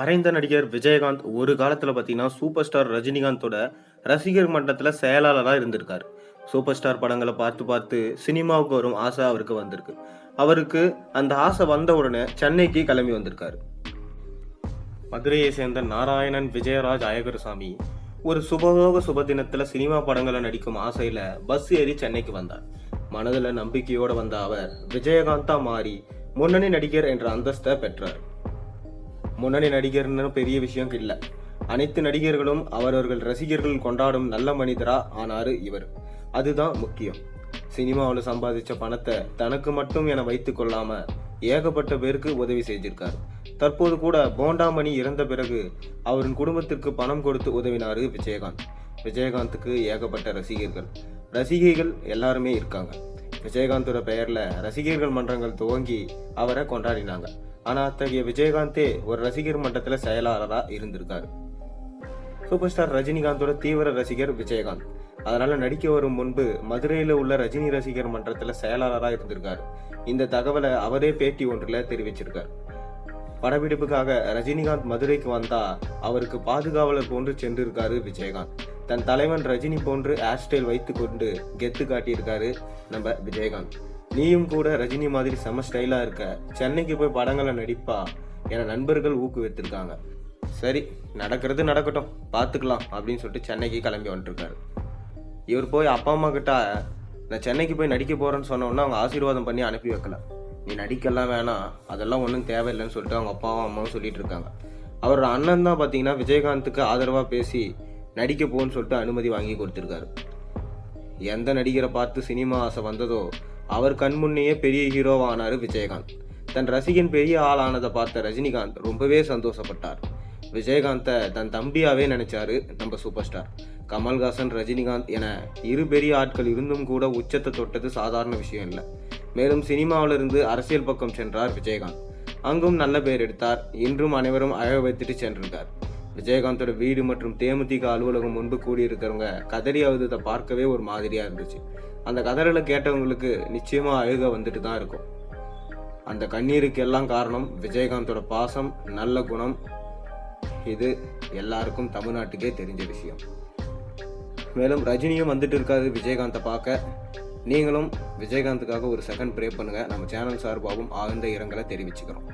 மறைந்த நடிகர் விஜயகாந்த் ஒரு காலத்தில் பார்த்தீங்கன்னா சூப்பர் ஸ்டார் ரஜினிகாந்தோட ரசிகர் மன்றத்தில் செயலாளராக இருந்திருக்கார். சூப்பர் ஸ்டார் படங்களை பார்த்து பார்த்து சினிமாவுக்கு வரும் ஆசை அவருக்கு வந்திருக்கு. அவருக்கு அந்த ஆசை வந்த உடனே சென்னைக்கு கிளம்பி வந்திருக்காரு. மதுரையை சேர்ந்த நாராயணன் விஜயராஜ் அயகரசாமி ஒரு சுபயோக சுபதினத்தில் சினிமா படங்களை நடிக்கும் ஆசையில் பஸ் ஏறி சென்னைக்கு வந்தார். மனதில் நம்பிக்கையோடு வந்த அவர் விஜயகாந்தா மாறி முன்னணி நடிகர் என்ற அந்தஸ்தை பெற்றார். முன்னணி நடிகர்னு பெரிய விஷயம் இல்லை. அனைத்து நடிகர்களும் அவரவர்கள் ரசிகர்கள் கொண்டாடும் நல்ல மனிதரா ஆனாரு இவர். அதுதான் முக்கியம். சினிமாவில் சம்பாதிச்ச பணத்தை தனக்கு மட்டும் என வைத்து கொள்ளாம ஏகப்பட்ட பேருக்கு உதவி செஞ்சிருக்கார். தற்போது கூட போண்டாமணி இறந்த பிறகு அவரின் குடும்பத்திற்கு பணம் கொடுத்து உதவினாரு விஜயகாந்த். விஜயகாந்துக்கு ஏகப்பட்ட ரசிகர்கள். ரசிகைகள் எல்லாருமே இருக்காங்க. விஜயகாந்தோட பெயரில் ரசிகர்கள் மன்றங்கள் துவங்கி அவரை கொண்டாடினாங்க. ஆனா அத்தகைய விஜயகாந்தே ஒரு ரசிகர் மன்றத்துல செயலாளரா இருந்திருக்காரு. சூப்பர் ஸ்டார் ரஜினிகாந்தோட தீவிர ரசிகர் விஜயகாந்த். அதனால நடிக்க வரும் முன்பு மதுரையில உள்ள ரஜினி ரசிகர் மன்றத்துல செயலாளராக இருந்திருக்காரு. இந்த தகவலை அவரே பேட்டி ஒன்றில் தெரிவிச்சிருக்கார். படப்பிடிப்புக்காக ரஜினிகாந்த் மதுரைக்கு வந்தா அவருக்கு பாதுகாவலர் போன்று சென்றிருக்காரு விஜயகாந்த். தன் தலைவன் ரஜினி போன்று ஹேர் ஸ்டைல் வைத்து கொண்டு கெத்து காட்டியிருக்காரு நம்ம விஜயகாந்த். நீயும் கூட ரஜினி மாதிரி செம ஸ்டைலாக இருக்க. சென்னைக்கு போய் படங்களை நடிப்பா என நண்பர்கள் ஊக்குவித்திருக்காங்க. சரி நடக்கிறது நடக்கட்டும். பார்த்துக்கலாம் அப்படின்னு சொல்லிட்டு சென்னைக்கு கிளம்பி வந்துட்டுருக்காரு இவர் போய் அப்பா அம்மா கிட்ட நான் சென்னைக்கு போய் நடிக்க போகிறேன்னு சொன்னோன்னா அவங்க ஆசீர்வாதம் பண்ணி அனுப்பி வைக்கல. நீ நடிக்கலாம் வேணாம். அதெல்லாம் ஒன்றும் தேவையில்லைன்னு சொல்லிட்டு அவங்க அப்பாவும் அம்மாவும் சொல்லிட்டு இருக்காங்க. அவரோட அண்ணன் தான் பார்த்தீங்கன்னா விஜயகாந்துக்கு ஆதரவாக பேசி நடிக்க போன்னு சொல்லிட்டு அனுமதி வாங்கி கொடுத்துருக்காரு. எந்த நடிகரை பார்த்து சினிமா ஆசை வந்ததோ அவர் கண்முன்னையே பெரிய ஹீரோவானார் விஜயகாந்த். தன் ரசிகன் பெரிய ஆளானதை பார்த்த ரஜினிகாந்த் ரொம்பவே சந்தோஷப்பட்டார். விஜயகாந்தை தன் தம்பியாவே நினைச்சாரு நம்ம சூப்பர் ஸ்டார் கமல்ஹாசன் ரஜினிகாந்த் என இரு பெரிய ஆட்கள் இருந்தும் கூட உச்சத்தை தொட்டது சாதாரண விஷயம் இல்லை. மேலும் சினிமாவிலிருந்து அரசியல் பக்கம் சென்றார் விஜயகாந்த். அங்கும் நல்ல பெயர் எடுத்தார். இன்றும் அனைவரும் அழக வைத்துட்டு சென்றிருக்கார் விஜயகாந்தோட வீடு மற்றும் தேமுதிக அலுவலகம் முன்பு கூடியிருக்கிறவங்க கதறி அழுததை பார்க்கவே ஒரு மாதிரியாக இருந்துச்சு. அந்த கதறலை கேட்டவங்களுக்கு நிச்சயமாக அழுக வந்துட்டு தான் இருக்கும். அந்த கண்ணீருக்கு எல்லாம் காரணம் விஜயகாந்தோட பாசம் நல்ல குணம். இது எல்லாருக்கும் தமிழ்நாட்டுக்கே தெரிஞ்ச விஷயம். மேலும் ரஜினியும் வந்துட்டு இருக்காது விஜயகாந்தை பார்க்க. நீங்களும் விஜயகாந்துக்காக ஒரு செகண்ட் ப்ரே பண்ணுங்கள் நம்ம சேனல் சார்பாகவும் ஆழ்ந்த இரங்கலை தெரிவிச்சுக்கிறோம்.